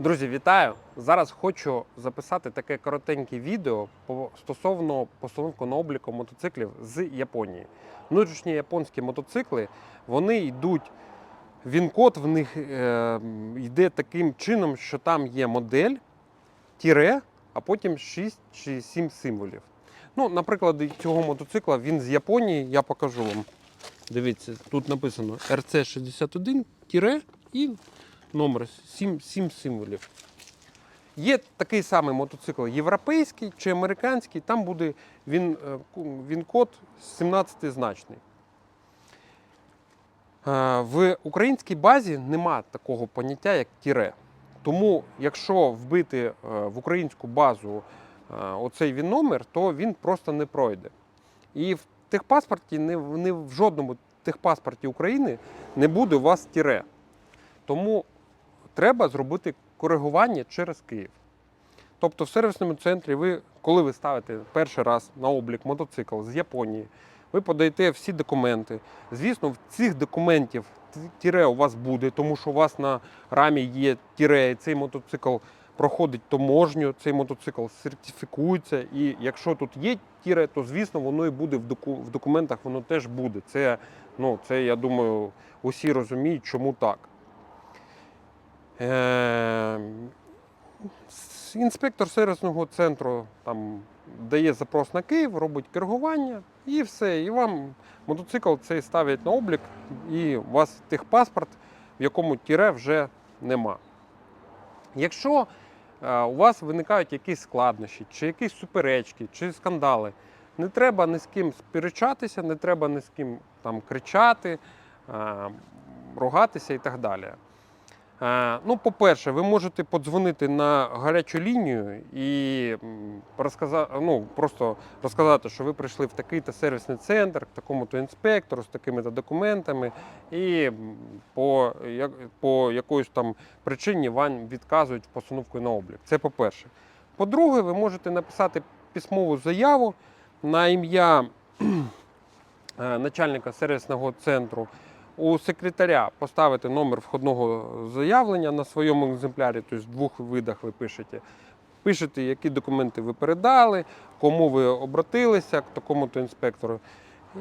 Друзі, вітаю! Зараз хочу записати таке коротеньке відео стосовно постановки на обліку мотоциклів з Японії. Внутрішні японські мотоцикли вони йдуть. Він-код в них е, йде таким чином, що там є модель, тіре, а потім 6 чи 7 символів. Ну, наприклад, цього мотоцикла він з Японії, я покажу вам. Дивіться, тут написано RC61 тіре і номер 7, 7 символів. Є такий самий мотоцикл європейський чи американський, там буде він, е, він код 17-значний. Е, В українській базі нема такого поняття, як тіре. Тому, якщо вбити е, в українську базу оцей він номер, то він просто не пройде. І в техпаспорті, не в не в жодному техпаспорті України не буде у вас тіре. Тому треба зробити коригування через Київ. Тобто в сервісному центрі ви, коли ви ставите перший раз на облік мотоцикл з Японії, ви подаєте всі документи. Звісно, в цих документів тіре у вас буде, тому що у вас на рамі є тіре, і цей мотоцикл проходить таможню, цей мотоцикл сертифікується. І якщо тут є тіре, то звісно воно і буде в, документах, воно теж буде. Це, ну, це, я думаю, усі розуміють, чому так. Е, Інспектор сервісного центру там дає запрос на Київ, робить коригування і все. І вам мотоцикл цей ставлять на облік, і у вас техпаспорт, в якому тіре вже нема. Якщо е, у вас виникають якісь складнощі, чи якісь суперечки, чи скандали, не треба ні з ким сперечатися, не треба ні з ким там кричати, е, ругатися і так далі. Е, Ну, по-перше, ви можете подзвонити на гарячу лінію і розказати, ну, просто розказати, що ви прийшли в такий-то сервісний центр, к такому-то інспектору з такими-то документами, і по, як, по якоїсь там причині вам відказують постановку на облік. Це по-перше. По-друге, ви можете написати письмову заяву на ім'я е, начальника сервісного центру у секретаря поставити номер входного заявлення на своєму екземплярі, тобто в двох видах ви пишете. Пишете, які документи ви передали, кому ви обратилися, к такому-то інспектору.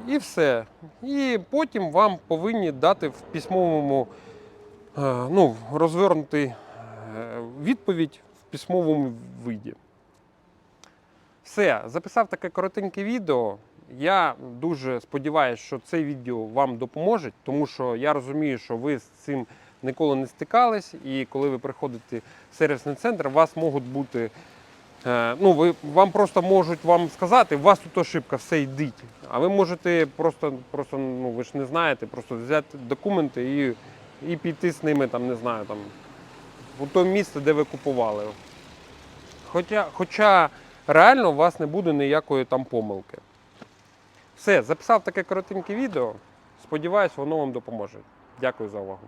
І все. І потім вам повинні дати в письмовому е, ну, розвернутий е, відповідь в письмовому виді. Все, записав таке коротеньке відео. Я дуже сподіваюся, що це відео вам допоможе, тому що я розумію, що ви з цим ніколи не стикались, і коли ви приходите в сервісний центр, у вас можуть бути. е, Ну, ви, вам просто можуть вам сказати, у вас тут ошибка, все йдіть. А ви можете просто, просто ну ви ж не знаєте, просто взяти документи і, і піти з ними, там, не знаю, там, у те місце, де ви купували. Хоча, хоча реально у вас не буде ніякої там помилки. Все, записав таке коротеньке відео. Сподіваюсь, воно вам допоможе. Дякую за увагу.